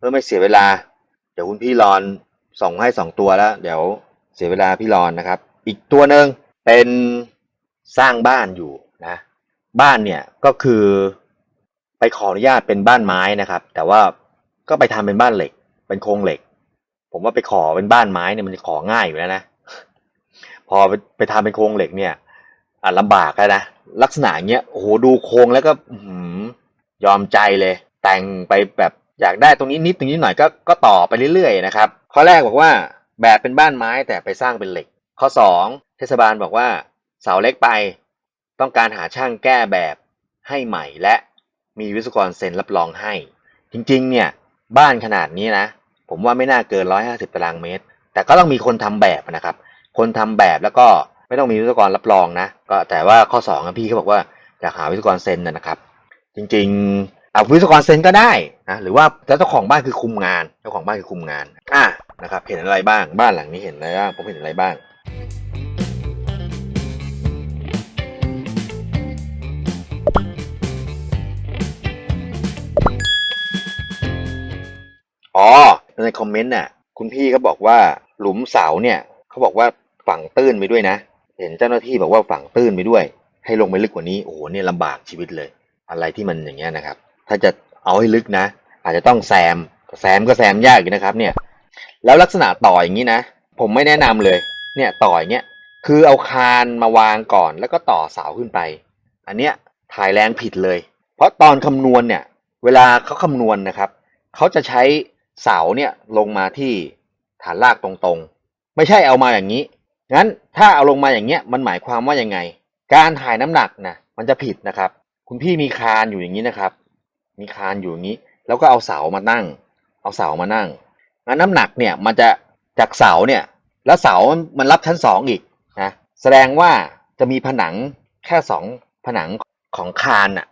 เพื่อไม่เสียเวลา เดี๋ยวคุณพี่รอนส่งให้สองตัวแล้ว เดี๋ยวเสียเวลาพี่รอนนะครับ อีกตัวหนึ่งเป็นสร้างบ้านอยู่นะบ้านเนี่ยก็คือไปขออนุญาตเป็นบ้านไม้นะครับ แต่ว่าก็ไปทำเป็นบ้านเหล็ก เป็นโครงเหล็ก ผมว่าไปขอเป็นบ้านไม้เนี่ยมันจะของ่ายอยู่แล้วนะพอไปไปทำเป็นโครงเหล็กเนี่ยอะลำบากแล้วนะลักษณะเงี้ยโอ้โหดูโครงแล้วก็หือยอมใจเลย แต่งไปแบบ อยากได้ตรงนี้นิดตรงนี้หน่อยก็ก็ต่อไปเรื่อยๆนะครับข้อแรกบอกว่าแบบเป็นบ้านไม้แต่ไปสร้างเป็นเหล็ก ข้อสองเทศบาลบอกว่าเสาเล็กไป ต้องการหาช่างแก้แบบให้ใหม่และมีวิศวกรเซ็นรับรองให้ จริงๆ เนี่ยบ้านขนาดนี้นะ ผมว่าไม่น่าเกิน 150 ตารางเมตร แต่ก็ต้องมีคนทำแบบนะครับ คนทำแบบแล้วก็ไม่ต้องมีวิศวกรรับรองนะ ก็แต่ว่าข้อ2อะพี่เขาบอกว่าอยากหาวิศวกรเซ็นนะครับ จริงๆ วิศวกรเซ็นก็ได้นะหรือว่าเจ้าของบ้านคือคุมงาน เจ้าของบ้านคือคุมงานอะนะครับเห็นอะไรบ้างบ้านหลังนี้เห็นอะไรบ้างผมเห็นอะไรบ้างอ๋อในคอมเมนต์น่ะคุณพี่เขาบอกว่าหลุมเสาเนี่ยเขาบอกว่าฝังตื้นไปด้วยนะ เห็นเจ้าหน้าที่บอกว่าฝังตื้นไปด้วย ให้ลงไปลึกกว่านี้โอ้โหเนี่ยลำบากชีวิตเลย อะไรที่มันอย่างเงี้ยนะครับ ถ้าจะเอาให้ลึกนะ อาจจะต้องแซม แซมก็แซมยากอยู่นะครับ เนี่ย แล้วลักษณะต่ออย่างนี้นะ ผมไม่แนะนำเลย เนี่ยต่ออย่างเงี้ย คือเอาคานมาวางก่อน แล้วก็ต่อเสาขึ้นไป อันเนี้ยถ่ายแรงผิดเลย เพราะตอนคำนวณเนี่ย เวลาเขาคำนวณนะครับ เขาจะใช้เสาเนี่ยลงมาที่ฐานรากตรงๆ ไม่ใช่เอามาอย่างนี้ งั้นถ้าเอาลงมาอย่างเงี้ย มันหมายความว่ายังไง การถ่ายน้ำหนักนะมันจะผิดนะครับ คุณพี่มีคานอยู่อย่างนี้นะครับ มีคานอยู่อย่างนี้ แล้วก็เอาเสามานั่งเอาเสามานั่งงั้นน้ำหนักเนี่ยมันจะจากเสาเนี่ยแล้วเสามันรับชั้นสองอีกนะแสดงว่าจะมีผนังแค่สองผนังของคานอะ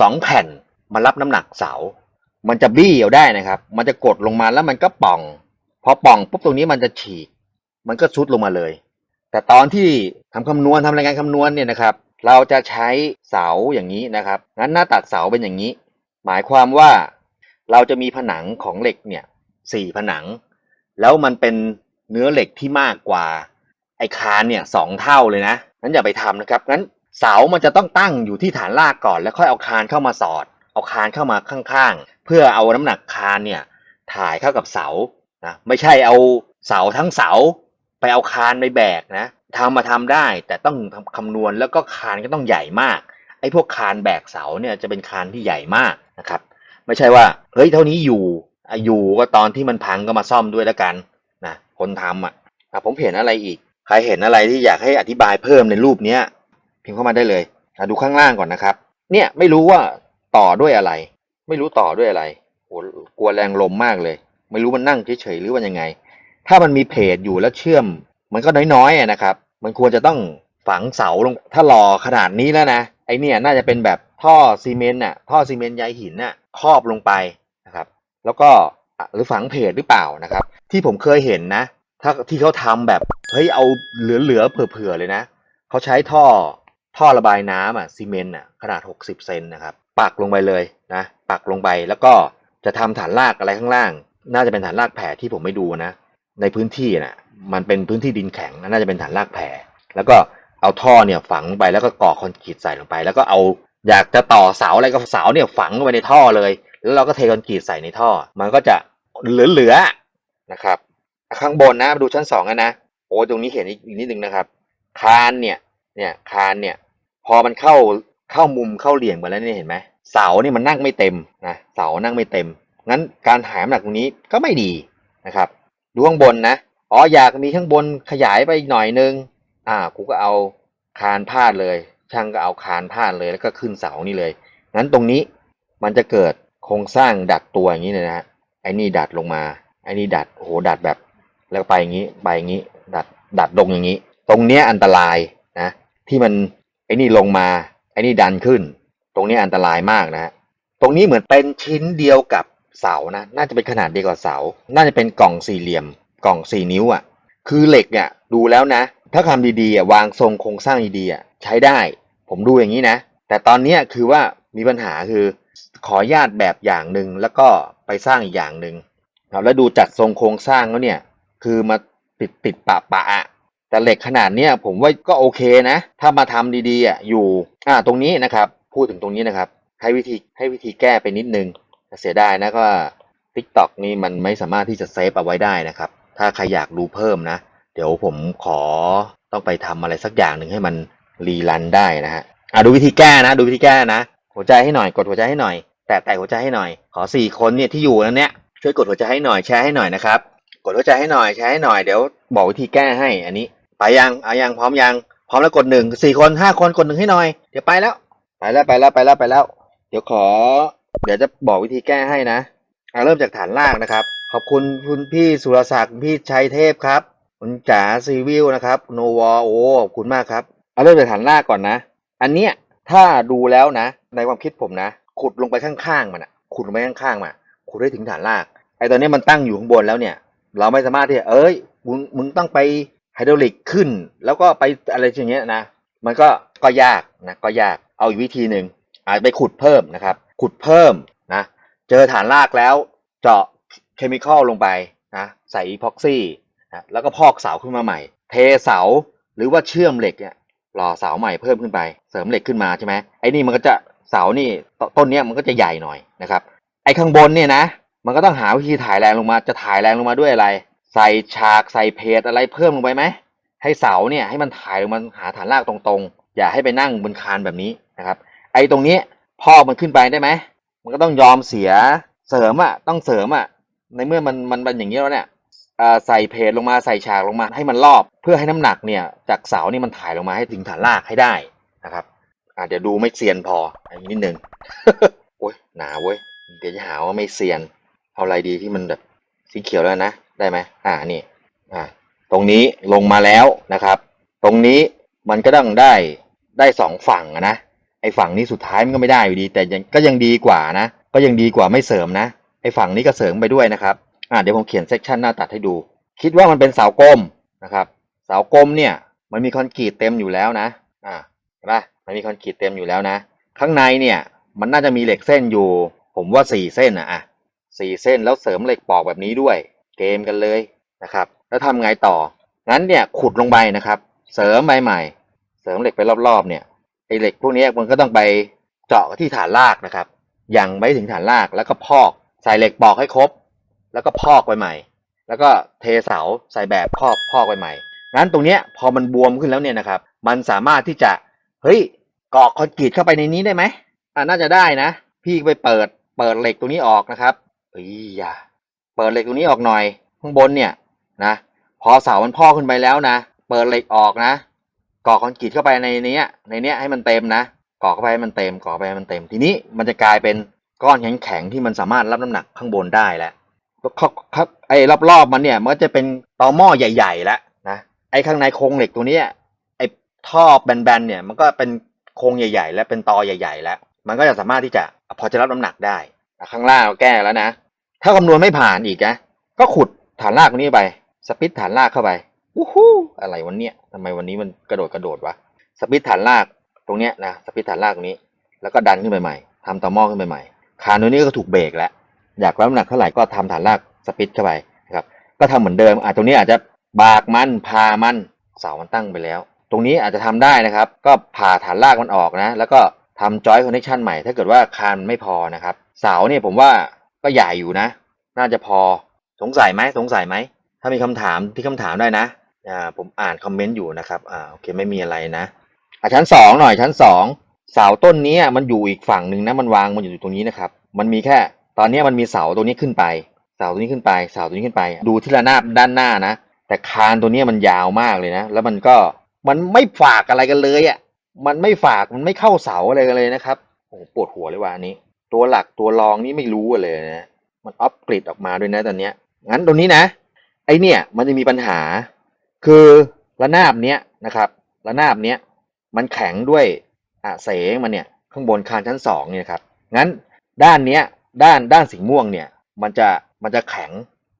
สองแผ่นมารับน้ำหนักเสา มันจะบี้เอาได้นะครับ มันจะกดลงมาแล้วมันก็ป่อง พอป่องปุ๊บตรงนี้มันจะฉีก มันก็ซุดลงมาเลย แต่ตอนที่ทำคำนวณทำรายงานคำนวณเนี่ยนะครับ เราจะใช้เสาอย่างนี้นะครับ งั้นหน้าตัดเสาเป็นอย่างนี้ หมายความว่าเราจะมีผนังของเหล็กเนี่ยสี่ผนัง แล้วมันเป็นเนื้อเหล็กที่มากกว่าไอคานเนี่ยสองเท่าเลยนะนั้นอย่าไปทำนะครับงั้นเสามันจะต้องตั้งอยู่ที่ฐานรากก่อน แล้วค่อยเอาคานเข้ามาสอด เอาคานเข้ามาข้างๆ เพื่อเอาน้ำหนักคานเนี่ยถ่ายเข้ากับเสานะไม่ใช่เอาเสาทั้งเสาไปเอาคานไปแบกนะทำมาทำได้แต่ต้องทำคำนวณแล้วก็คานก็ต้องใหญ่มาก ไอ้พวกคานแบกเสาเนี่ยจะเป็นคานที่ใหญ่มากนะครับ ไม่ใช่ว่าเฮ้ยเท่านี้อยู่อยู่ก็ตอนที่มันพังก็มาซ่อมด้วยแล้วกันนะคนทำอะอะผมเห็นอะไรอีก ใครเห็นอะไรที่อยากให้อธิบายเพิ่มในรูปเนี้ยพิมพ์เข้ามาได้เลยอดูข้างล่างก่อนนะครับ เนี่ยไม่รู้ว่าต่อด้วยอะไร ไม่รู้ต่อด้วยอะไรโอ้กลัวแรงลมมากเลย ไม่รู้มันนั่งเฉยๆหรือว่ายังไง ถ้ามันมีเพจอยู่แล้วเชื่อม มันก็น้อยๆอะนะครับ มันควรจะต้องฝังเสาลง ถ้าหล่อขนาดนี้แล้วนะ ไอเนี่ยน่าจะเป็นแบบท่อซีเมนต์น่ะท่อซีเมนต์ใยหินน่ะครอบลงไปนะครับ แล้วก็หรือฝังเพจหรือเปล่านะครับ ที่ผมเคยเห็นนะ ถ้าที่เขาทำแบบเฮ้ยเอาเหลือๆเผื่อๆเลยนะเขาใช้ท่อท่อระบายน้ำอะซีเมนต์อะขนาด 60 เซนนะครับ ปักลงไปเลยนะปักลงไปแล้วก็จะทำฐานรากอะไรข้างล่าง น่าจะเป็นฐานรากแผ่ที่ผมไม่ดูนะ ในพื้นที่น่ะมันเป็นพื้นที่ดินแข็งน่าจะเป็นฐานรากแผ่แล้วก็ เอาท่อเนี่ยฝังไปแล้วก็ก่อคอนกรีตใส่ลงไป แล้วก็เอาอยากจะต่อเสาอะไรก็เสาเนี่ยฝังลงไปในท่อเลย แล้วเราก็เทคอนกรีตใส่ในท่อ มันก็จะเหลือๆนะครับ ข้างบนนะดูชั้นสองกันนะโอ้ตรงนี้เห็นอีกนิดนึงนะครับ คานเนี่ยเนี่ยคานเนี่ย พอมันเข้าเข้ามุมเข้าเหลี่ยมกันแล้วเนี่ยเห็นไหมเสาเนี่ยมันนั่งไม่เต็มนะเสานั่งไม่เต็มงั้นการหายน้ำหนักตรงนี้ก็ไม่ดีนะครับ ดูข้างบนนะอ๋ออยากมีข้างบนขยายไปอีกหน่อยนึง อ่ากูก็เอาคานพาดเลย ช่างก็เอาคานพาดเลยแล้วก็ขึ้นเสานี่เลยงั้นตรงนี้มันจะเกิดโครงสร้างดัดตัวอย่างนี้เลยนะฮะไอ้นี่ดัดลงมาไอ้นี่ดัดโหดัดแบบแล้วไปอย่างนี้ไปอย่างนี้ดัดดัดลงอย่างนี้ ตรงเนี้ยอันตรายนะที่มันไอ้นี่ลงมาไอ้นี่ดันขึ้น ตรงนี้อันตรายมากนะฮะตรงนี้เหมือนเป็นชิ้นเดียวกับเสานะน่าจะเป็นขนาดเดียวกับเสา น่าจะเป็นกล่องสี่เหลี่ยมกล่องสี่นิ้วอะ คือเหล็กเนี่ยดูแล้วนะ ถ้าทำดีๆอะวางทรงโครงสร้างดีๆอะใช้ได้ ผมดูอย่างนี้นะ แต่ตอนเนี้ยคือว่ามีปัญหาคือขอญาตแบบอย่างหนึ่งแล้วก็ไปสร้างอีกอย่างหนึ่งครับแล้วดูจัดทรงโครงสร้างแล้วเนี่ย คือมาติดติดปะปะอะแต่เหล็กขนาดเนี้ยผมว่าก็โอเคนะ ถ้ามาทำดีๆอะอยู่อ่าตรงนี้นะครับ พูดถึงตรงนี้นะครับ ให้วิธีให้วิธีแก้ไปนิดนึงแต่เสียดายนะก็ TikTok นี่มันไม่สามารถที่จะเซฟเอาไว้ได้นะครับ ถ้าใครอยากดูเพิ่มนะ เดี๋ยวผมขอต้องไปทำอะไรสักอย่างหนึ่งให้มันรีรันได้นะฮะอะดูวิธีแก้นะ ดูวิธีแก้นะ หัวใจให้หน่อย กดหัวใจให้หน่อย แตะแตะหัวใจให้หน่อย ขอสี่คนเนี่ยที่อยู่นั้นเนี่ยช่วยกดหัวใจให้หน่อยแชร์ให้หน่อยนะครับ กดหัวใจให้หน่อยแชร์ให้หน่อยเดี๋ยวบอกวิธีแก้ให้ อันนี้ ไปยังเอายังพร้อมยังพร้อมแล้วกดหนึ่งสี่คนห้าคนกดหนึ่งให้หน่อย เดี๋ยวไปแล้ว ไปแล้วไปแล้วไปแล้วไปแล้ว เดี๋ยวขอ เดี๋ยวจะบอกวิธีแก้ให้นะอะเริ่มจากฐานล่างนะครับ ขอบคุณคุณพี่สุรศักดิ์พี่ชัยเทพครับ คุณจ๋าซีวิวนะครับโนวอโอ้ขอบคุณมากครับ เอาเริ่มจากฐานล่างก่อนนะ อันเนี้ยถ้าดูแล้วนะ ในความคิดผมนะ ขุดลงไปข้างๆมันอะขุดลงไปข้างๆมาขุดให้ถึงฐานรากไอ้ตอนนี้มันตั้งอยู่ข้างบนแล้วเนี่ย เราไม่สามารถที่จะเอ้ยมึงมึงต้องไปไฮดรอลิกขึ้น แล้วก็ไปอะไรอย่างเงี้ยนะมันก็ก็ยากนะก็ยากเอาอีกวิธีหนึ่งอาจไปขุดเพิ่มนะครับ ขุดเพิ่มนะ เจอฐานรากแล้ว เจาะ เคมีคอลลงไปนะใส่อีพ็อกซี่นะแล้วก็พอกเสาขึ้นมาใหม่ เทเสาหรือว่าเชื่อมเหล็กเนี่ยหล่อเสาใหม่เพิ่มขึ้นไปเสริมเหล็กขึ้นมาใช่ไหมไอ้นี่มันก็จะเสานี่ต้นเนี้ยมันก็จะใหญ่หน่อยนะครับไอ้ข้างบนเนี่ยนะ มันก็ต้องหาวิธีถ่ายแรงลงมาจะถ่ายแรงลงมาด้วยอะไร ใส่ฉากใส่เพจอะไรเพิ่มลงไปไหมให้เสาเนี่ยให้มันถ่ายลงมาหาฐานรากตรงๆ อย่าให้ไปนั่งบนคานแบบนี้นะครับ ไอ้ตรงนี้พอกมันขึ้นไปได้ไหมมันก็ต้องยอมเสียเสริมอะต้องเสริมอะ ในเมื่อมันมันเป็นอย่างนี้แล้วเนี่ยใส่เพจลงมาใส่ฉากลงมาให้มันรอบเพื่อให้น้ำหนักเนี่ยจากเสานี่มันถ่ายลงมาให้ถึงฐานรากให้ได้นะครับอาเดี๋ยวดูไม่เซียนพออีกนิดนึงโอ้ยหนาเว้ยเดี๋ยวจะหาว่าไม่เซียน เอาอะไรดีที่มันแบบสีเขียวแล้วนะได้ไหมอ่านี่อ่าตรงนี้ลงมาแล้วนะครับ ตรงนี้มันก็ต้องได้ได้สองฝั่งนะไอ้ฝั่งนี้สุดท้ายมันก็ไม่ได้อยู่ดี แต่ยังก็ยังดีกว่านะ ก็ยังดีกว่าไม่เสริมนะ ไอ้ฝั่งนี้ก็เสริมไปด้วยนะครับอ่าเดี๋ยวผมเขียนเซกชันหน้าตัดให้ดู คิดว่ามันเป็นเสากลมนะครับ เสากลมเนี่ยมันมีคอนกรีตเต็มอยู่แล้วนะอ่าเห็นปะมันมีคอนกรีตเต็มอยู่แล้วนะ ข้างในเนี่ยมันน่าจะมีเหล็กเส้นอยู่ ผมว่าสี่เส้นอะอะสี่เส้นแล้วเสริมเหล็กปอกแบบนี้ด้วย เกมกันเลยนะครับ แล้วทำไงต่องั้นเนี่ยขุดลงไปนะครับ เสริมใบใหม่ เสริมเหล็กไปรอบๆเนี่ยไอเหล็กพวกนี้มันก็ต้องไปเจาะที่ฐานรากนะครับยังไม่ถึงฐานรากแล้วก็พอก ใส่เหล็กปอกให้ครบ แล้วก็พอกไปใหม่ แล้วก็เทเสาใส่แบบครอบพอกไปใหม่งั้นตรงเนี้ยพอมันบวมขึ้นแล้วเนี่ยนะครับ มันสามารถที่จะเฮ้ยกอกคอนกรีตเข้าไปในนี้ได้ไหมอ่าน่าจะได้นะ พี่ไปเปิดเปิดเหล็กตรงนี้ออกนะครับเฮ้ยอย่าเปิดเหล็กตรงนี้ออกหน่อย ข้างบนเนี่ยนะพอเสามันพอกขึ้นไปแล้วนะ เปิดเหล็กออกนะก่อคอนกรีตเข้าไปในเนี้ยในเนี้ยให้มันเต็มนะก่อเข้าไปให้มันเต็มก่อไปให้มันเต็ม ทีนี้มันจะกลายเป็น ก้อนแข็งๆที่มันสามารถรับน้ำหนักข้างบนได้แล้วครับครับไอ้รอบๆมันเนี่ยมันก็จะเป็นตอหม้อใหญ่ๆแล้วนะไอ้ข้างในโครงเหล็กตัวเนี้ยไอ้ท่อแบนๆเนี่ยมันก็เป็นโครงใหญ่ ๆ และเป็นตอใหญ่ ๆ แล้ว มันก็จะสามารถที่จะพอจะรับน้ำหนักได้ข้างล่างเราแก้แล้วนะ ถ้าคำนวณไม่ผ่านอีกนะก็ขุดฐานรากตรงนี้ไป สปิดฐานรากเข้าไปวู้ฮู้อะไรวันเนี้ยทำไมวันนี้มันกระโดดกระโดดวะสปิดฐานรากตรงเนี้ยนะสปิดฐานรากตรงนี้ แล้วก็ดันขึ้นไปใหม่ทำต่อหม้อขึ้นไปใหม่ คานตัวนี้ก็ถูกเบรกแล้ว อยากรับน้ำหนักเท่าไหร่ก็ทำฐานรากสปิดเข้าไปนะครับ ก็ทำเหมือนเดิมอะตรงนี้อาจจะบากมันพามันเสามันตั้งไปแล้ว ตรงนี้อาจจะทำได้นะครับ ก็ผ่าฐานรากมันออกนะ แล้วก็ทำจอยคอนเนคชันใหม่ ถ้าเกิดว่าคานไม่พอนะครับ เสาเนี่ยผมว่าก็ใหญ่อยู่นะ น่าจะพอสงสัยไหมสงสัยไหม ถ้ามีคำถามที่คำถามได้นะอ่าผมอ่านคอมเมนต์อยู่นะครับอ่าโอเคไม่มีอะไรนะอะชั้นสองหน่อยชั้นสอง เสาต้นนี้มันอยู่อีกฝั่งหนึ่งนะมันวางมันอยู่ตรงนี้นะครับ มันมีแค่ ตอนนี้มันมีเสาตัวนี้ขึ้นไป เสาตัวนี้ขึ้นไป เสาตัวนี้ขึ้นไป ดูที่ระนาบด้านหน้านะ แต่คานตัวนี้มันยาวมากเลยนะ แล้วมันก็มันไม่ฝากอะไรกันเลยอะ มันไม่ฝากมันไม่เข้าเสาอะไรกันเลยนะครับโอ้ปวดหัวเลยว่ะอันนี้ ตัวหลักตัวรองนี่ไม่รู้เลยนะมันออฟกริดออกมาด้วยนะตอนเนี้ยงั้นตรงนี้นะ ไอเนี่ยมันจะมีปัญหา คือระนาบเนี้ยนะครับ ระนาบเนี้ยมันแข็งด้วย อะเสงมันเนี่ยข้างบนคานชั้นสองเนี่ยครับงั้นด้านเนี้ยด้านด้านสีม่วงเนี่ยมันจะมันจะแข็ง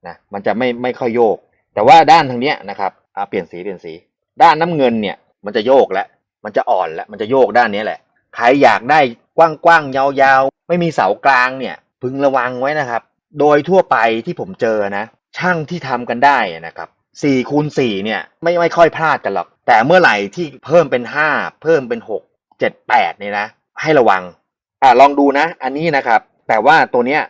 นะมันจะไม่ไม่ค่อยโยก แต่ว่าด้านทางเนี้ยนะครับอะเปลี่ยนสีเปลี่ยนสี ด้านน้ำเงินเนี่ยมันจะโยกแล้วมันจะอ่อนแล้วมันจะโยกด้านเนี้ยแหละใครอยากได้กกว้างๆยาวๆ ไม่มีเสากลางเนี่ยพึงระวังไว้นะครับ โดยทั่วไปที่ผมเจอนะ ช่างที่ทำกันได้นะครับสี่คูณสี่เนี่ยไม่ไม่ค่อยพลาดกันหรอก แต่เมื่อไหร่ที่เพิ่มเป็นห้าเพิ่มเป็นหก เจ็ดแปดเนี่ยนะ ให้ระวัง อ่าลองดูนะ อันนี้นะครับ แต่ว่าตัวเนี้ย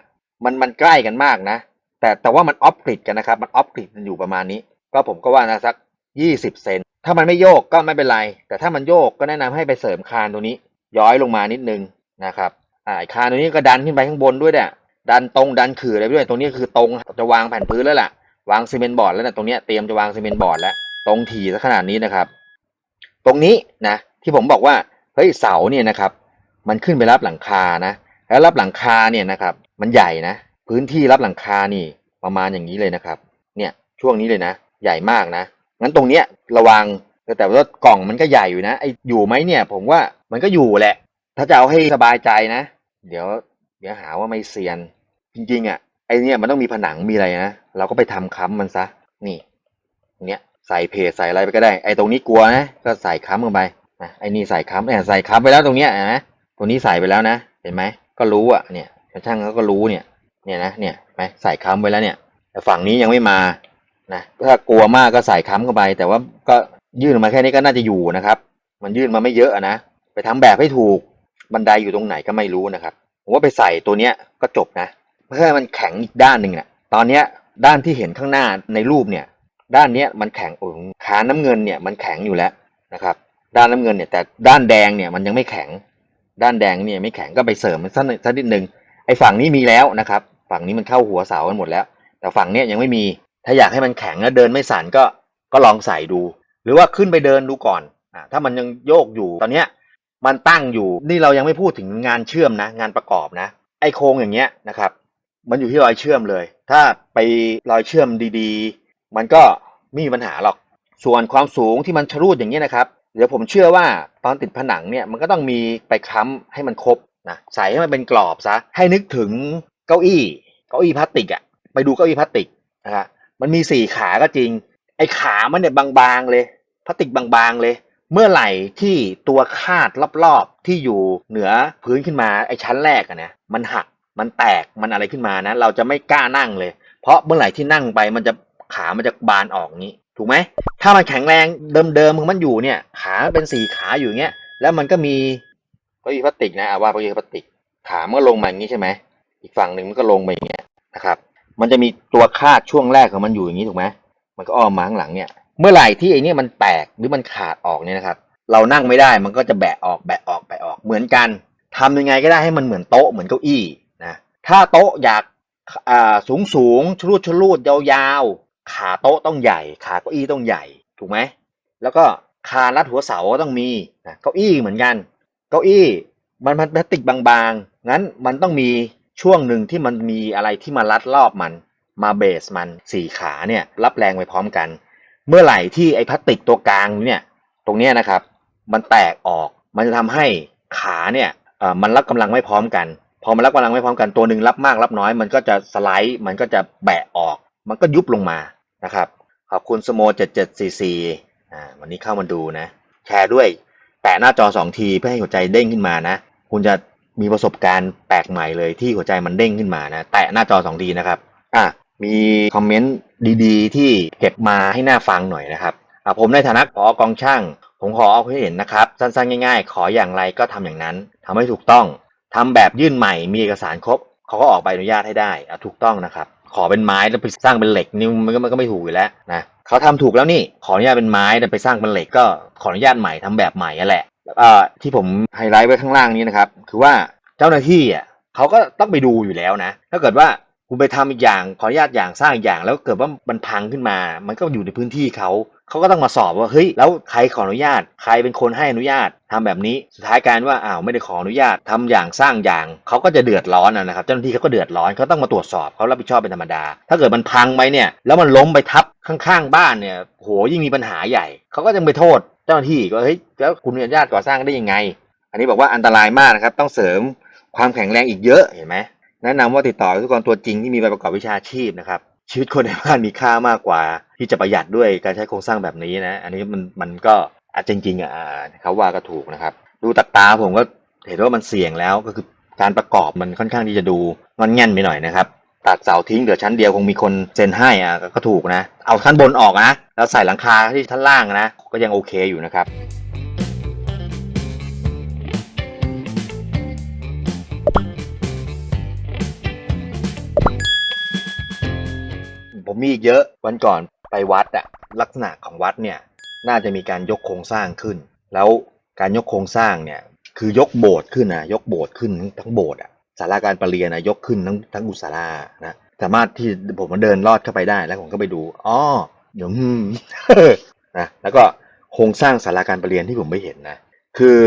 มันมันใกล้กันมากนะ แต่แต่ว่ามันออฟกริดกันนะครับ มันออฟกริดกันอยู่ประมาณนี้ ก็ผมก็ว่านะสักยี่สิบเซน ถ้ามันไม่โยกก็ไม่เป็นไร แต่ถ้ามันโยกก็แนะนำให้ไปเสริมคานตัวนี้ ย้อยลงมานิดนึงนะครับอ่าคานตัวนี้ก็ดันขึ้นไปข้างบนด้วยเนี่ยดันตรงดันขื่ออะไรด้วย ตรงนี้คือตรงจะวางแผ่นพื้นแล้วล่ะ วางซีเมนต์บอร์ดแล้วนะตรงเนี้ยเตรียมจะวางซีเมนต์บอร์ดแล้ว ตรงถี่ซะขนาดนี้นะครับ ตรงนี้นะที่ผมบอกว่า ฮ้ยเสาเนี่ยนะครับมันขึ้นไปรับหลังคานะ แล้วรับหลังคาเนี่ยนะครับมันใหญ่นะ พื้นที่รับหลังคานี่ประมาณอย่างนี้เลยนะครับ เนี่ยช่วงนี้เลยนะ ใหญ่มากนะงั้นตรงเนี้ยระวังแต่ว่ากล่องมันก็ใหญ่อยู่นะไออยู่ไหมเนี่ย ผมว่ามันก็อยู่แหละ ถ้าจะเอาให้สบายใจนะ เดี๋ยวเดี๋ยวหาว่าไม่เซียน จริงๆอะไอเนี่ยมันต้องมีผนังมีอะไรนะเราก็ไปทำค้ำมันซะนี่ เนี่ยใส่เพจใส่อะไรไปก็ได้ ไอตรงนี้กลัวนะก็ใส่ค้ำลงไป นะไอ้นี่ใส่ค้ำเนี่ยใส่ค้ำไปแล้วตรงเนี้ยนะตัวนี้ใส่ไปแล้วนะเห็นไหมก็รู้อะเนี่ยช่างเขาก็รู้เนี่ยเนี่ยนะเนี่ยไหมใส่ค้ำไว้แล้วเนี่ย แต่ฝั่งนี้ยังไม่มานะถ้ากลัวมากก็ใส่ค้ำเข้าไป แต่ว่าก็ยื่นมาแค่นี้ก็น่าจะอยู่นะครับ มันยื่นมาไม่เยอะนะไปทำแบบให้ถูกบันไดอยู่ตรงไหนก็ไม่รู้นะครับผมว่าไปใส่ตัวเนี้ยก็จบนะเพื่อให้มันแข็งอีกด้านหนึ่งน่ะตอนเนี้ยด้านที่เห็นข้างหน้าในรูปเนี่ย ด้านเนี้ยมันแข็งโอ้โหขาน้ำเงินเนี่ยมันแข็งอยู่แล้วนะครับ ด้านน้ำเงินเนี่ยแต่ด้านแดงเนี่ยมันยังไม่แข็ง ด้านแดงเนี่ยไม่แข็งก็ไปเสริมมันสักนิดสักนิดหนึ่งไอ้ฝั่งนี้มีแล้วนะครับ ฝั่งนี้มันเข้าหัวเสากันหมดแล้ว แต่ฝั่งเนี้ยยังไม่มีถ้าอยากให้มันแข็งแล้วเดินไม่สั่นก็ก็ลองใส่ดู หรือว่าขึ้นไปเดินดูก่อนอ่าถ้ามันยังโยกอยู่ตอนเนี้ยมันตั้งอยู่นี่เรายังไม่พูดถึงงานเชื่อมนะ งานประกอบนะ ไอโครงอย่างเงี้ยนะครับ มันอยู่ที่รอยเชื่อมเลย ถ้าไปรอยเชื่อมดีๆ มันก็ไม่มีปัญหาหรอก ส่วนความสูงที่มันชะรูดอย่างเงี้ยนะครับ เดี๋ยวผมเชื่อว่าตอนติดผนังเนี่ยมันก็ต้องมีไปค้ำให้มันครบนะใส่ให้มันเป็นกรอบซะให้นึกถึงเก้าอี้เก้าอี้พลาสติกอะไปดูเก้าอี้พลาสติกนะฮะมันมีสี่ขาก็จริง ไอ้ขามันเนี่ยบางๆเลยพลาสติกบางๆเลย เมื่อไหร่ที่ตัวคาดรอบๆที่อยู่เหนือพื้นขึ้นมาไอ้ชั้นแรกอะนะมันหักมันแตกมันอะไรขึ้นมานะ เราจะไม่กล้านั่งเลย เพราะเมื่อไหร่ที่นั่งไปมันจะขามันจะบานออกงี้ ถูกไหมถ้ามันแข็งแรงเดิมๆของมันอยู่เนี่ย ขาเป็นสี่ขาอยู่อย่างเงี้ย แล้วมันก็มีเก้าอี้พลาสติกนะอาว่าเก้าอี้พลาสติก ขาเมันก็ลงมาอย่างนี้ใช่ไหมอีกฝั่งหนึ่งมันก็ลงมาอย่างเงี้ยนะครับ มันจะมีตัวคาดช่วงแรกของมันอยู่อย่างนี้ถูกไหมมันก็อ้อมมาข้างหลังเนี่ย เมื่อไหร่ที่ไอ้นี่มันแตกหรือมันขาดออกเนี่ยนะครับ เรานั่งไม่ได้มันก็จะแบะออกแบะออกแบะออกเหมือนกันทำยังไงก็ได้ให้มันเหมือนโต๊ะเหมือนเก้าอี้นะถ้าโต๊ะอยากอ่าสูงสูงชรูดชรูดยาวๆ ขาโต๊ะต้องใหญ่ ขาเก้าอี้ต้องใหญ่ ถูกไหม แล้วก็คานรัดหัวเสาก็ต้องมีนะเก้าอี้เหมือนกัน เก้าอี้มันพลาสติกบางๆ งั้นมันต้องมีช่วงหนึ่งที่มันมีอะไรที่มารัดรอบมัน มาเบสมันสี่ขาเนี่ยรับแรงไปพร้อมกัน เมื่อไหร่ที่ไอ้พลาสติกตัวกลางเนี่ยตรงเนี้ยนะครับ มันแตกออก มันจะทำให้ขาเนี่ยมันรับกำลังไม่พร้อมกัน พอมันรับกำลังไม่พร้อมกันตัวหนึ่งรับมากรับน้อย มันก็จะสไลด์ มันก็จะแบะออก มันก็ยุบลงมา นะครับ ขอบคุณสโม7744อ่าวันนี้เข้ามาดูนะ แชร์ด้วยแตะหน้าจอสองทีเพื่อให้หัวใจเด้งขึ้นมานะ คุณจะมีประสบการณ์แปลกใหม่เลยที่หัวใจมันเด้งขึ้นมานะ แตะหน้าจอสองทีนะครับอะมีคอมเมนต์ดีๆ ที่เก็บมาให้หน่าฟังหน่อยนะครับอะผมในฐานะผอกองช่าง ผมขอเอาให้เห็นนะครับ สั้นๆง่ายๆ ขออย่างไรก็ทำอย่างนั้นทำให้ถูกต้องทำแบบยื่นใหม่มีเอกสารครบเขาก็ออกใบอนุญาตให้ได้อะถูกต้องนะครับ ขอเป็นไม้แล้วไปสร้างเป็นเหล็กนี่มันก็มันก็ไม่ถูกอยู่แล้วนะเขาทำถูกแล้วนี่ขออนุญาตเป็นไม้แต่ไปสร้างเป็นเหล็กก็ขออนุญาตใหม่ทำแบบใหม่นั่นแหละเอ่อที่ผมไฮไลท์ไว้ข้างล่างนี้นะครับคือว่าเจ้าหน้าที่อะเขาก็ต้องไปดูอยู่แล้วนะ ถ้าเกิดว่าคุณไปทำอีกอย่างขออนุญาตอย่างสร้างอีกอย่างแล้วเกิดว่ามันพังขึ้นมา มันก็อยู่ในพื้นที่เขา เขาก็ต้องมาสอบว่าเฮ้ยแล้วใครขออนุญาต ใครเป็นคนให้อนุญาตทำแบบนี้สุดท้ายการว่าอ้าวไม่ได้ขออนุญาตทำอย่างสร้างอย่างเขาก็จะเดือดร้อนนะครับเจ้าหน้าที่เขาก็เดือดร้อนเขาต้องมาตรวจสอบเขารับผิดชอบเป็นธรรมดา ถ้าเกิดมันพังไปเนี่ยแล้วมันล้มไปทับข้างๆบ้านเนี่ยโหยิ่งมีปัญหาใหญ่เขาก็จะไปโทษเจ้าหน้าที่กว่าเฮ้ยแล้วคุณอนุญาตก่อสร้างได้ยังไง อันนี้บอกว่าอันตรายมากนะครับต้องเสริมความแข็งแรงอีกเยอะเห็นไหมแนะนำว่าติดต่อทุกคนตัวจริงที่มีใบประกอบวิชาชีพนะครับ ชีวิตคนในบ้านมีค่ามากกว่า ที่จะประหยัดด้วยการใช้โครงสร้างแบบนี้นะ อันนี้มันมันก็อาจจริงๆอะเขาว่าก็ถูกนะครับ ดูตักตาผมก็เห็นว่ามันเสี่ยงแล้วก็คือการประกอบมันค่อนข้างที่จะดูงอนแง่นไปหน่อยนะครับตัดเสาทิ้งเหลือชั้นเดียวคงมีคนเซ็นให้อะก็ถูกนะ เอาชั้นบนออกนะแล้วใส่หลังคาที่ชั้นล่างนะก็ยังโอเคอยู่นะครับ มีอีกเยอะวันก่อนไปวัดอะลักษณะของวัดเนี่ยน่าจะมีการยกโครงสร้างขึ้น แล้วการยกโครงสร้างเนี่ยคือยกโบสถ์ขึ้นนะยกโบสถ์ขึ้นทั้งโบสถ์อะศาลาการประเรียนนะยกขึ้นทั้งทั้งอุศาลานะสามารถที่ผมมาเดินลอดเข้าไปได้แล้วผมก็ไปดูอ๋อเดี๋ยวนะแล้วก็โครงสร้างศาลาการประเรียนที่ผมไม่เห็นนะคือ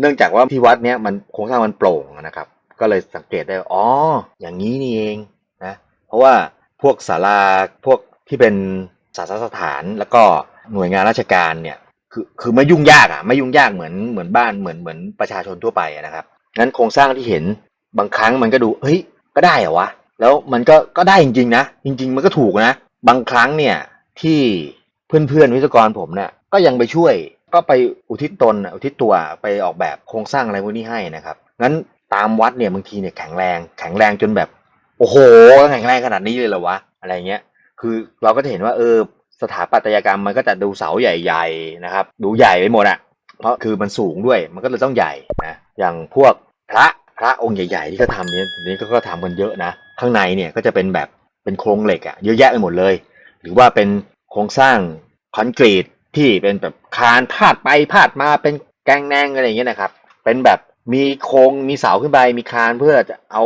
เนื่องจากว่าที่วัดเนี้ยมันโครงสร้างมันโปร่งนะครับ ก็เลยสังเกตได้อ๋ออย่างนี้นี่เองนะเพราะว่า พวกศาลาพวกที่เป็นศาสนสถานแล้วก็หน่วยงานราชการเนี่ยคือคือไม่ยุ่งยากอะไม่ยุ่งยากเหมือนเหมือนบ้านเหมือนเหมือนประชาชนทั่วไปะนะครับงั้นโครงสร้างที่เห็นบางครั้งมันก็ดูเฮ้ยก็ได้เหรอวะแล้วมันก็ก็ได้จริงๆนะจริง ๆ มันก็ถูกนะบางครั้งเนี่ยที่เพื่อนๆวิศวกรผมเนี่ยก็ยังไปช่วยก็ไปอุทิศตนอุทิศตัวไปออกแบบโครงสร้างอะไรพวกนี้ให้นะครับงั้นตามวัดเนี่ยบางทีเนี่ยแข็งแรงแข็งแรงจนแบบ โอ้โหแข็งแรงขนาดนี้เลยเหรอวะอะไรเงี้ยคือเราก็จะเห็นว่าเออสถาปัตยกรรมมันก็จะดูเสาใหญ่ๆนะครับ ดูใหญ่ไปหมดอะเพราะคือมันสูงด้วยมันก็เลยต้องใหญ่นะอย่างพวกพระพระองค์ใหญ่ๆที่เขาทำเนี่ยนี้ก็ก็ทำกันเยอะนะ ข้างในเนี่ยก็จะเป็นแบบเป็นโครงเหล็กอะเยอะแยะไปหมดเลย หรือว่าเป็นโครงสร้างคอนกรีตที่เป็นแบบคานพาดไปพาดมาเป็นแกงแนงอะไรอย่างเงี้ยนะครับ เป็นแบบมีโครงมีเสาขึ้นไปมีคานเพื่อจะเอา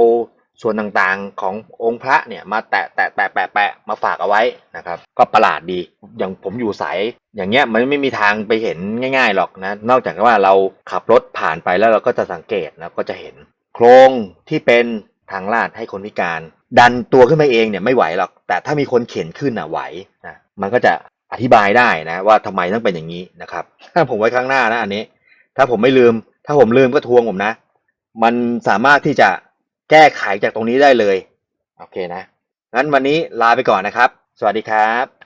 ส่วนต่างๆขององค์พระเนี่ยมาแตะแตะแปะแปะแปะมาฝากเอาไว้นะครับก็ประหลาดดีอย่างผมอยู่สายอย่างเงี้ยมันไม่มีทางไปเห็นง่าย ๆหรอกนะนอกจากว่าเราขับรถผ่านไปแล้วเราก็จะสังเกตนะก็จะเห็น โครงที่เป็นทางลาดให้คนพิการ ดันตัวขึ้นมาเองเนี่ยไม่ไหวหรอก แต่ถ้ามีคนเข็นขึ้นอะไหวนะมันก็จะอธิบายได้นะว่าทำไมต้องเป็นอย่างนี้นะครับถ้าผมไว้ข้างหน้านะอันนี้ ถ้าผมไม่ลืม ถ้าผมลืมก็ทวงผมนะ มันสามารถที่จะ แก้ไขจากตรงนี้ได้เลย โอเคนะ งั้นวันนี้ลาไปก่อนนะครับ สวัสดีครับ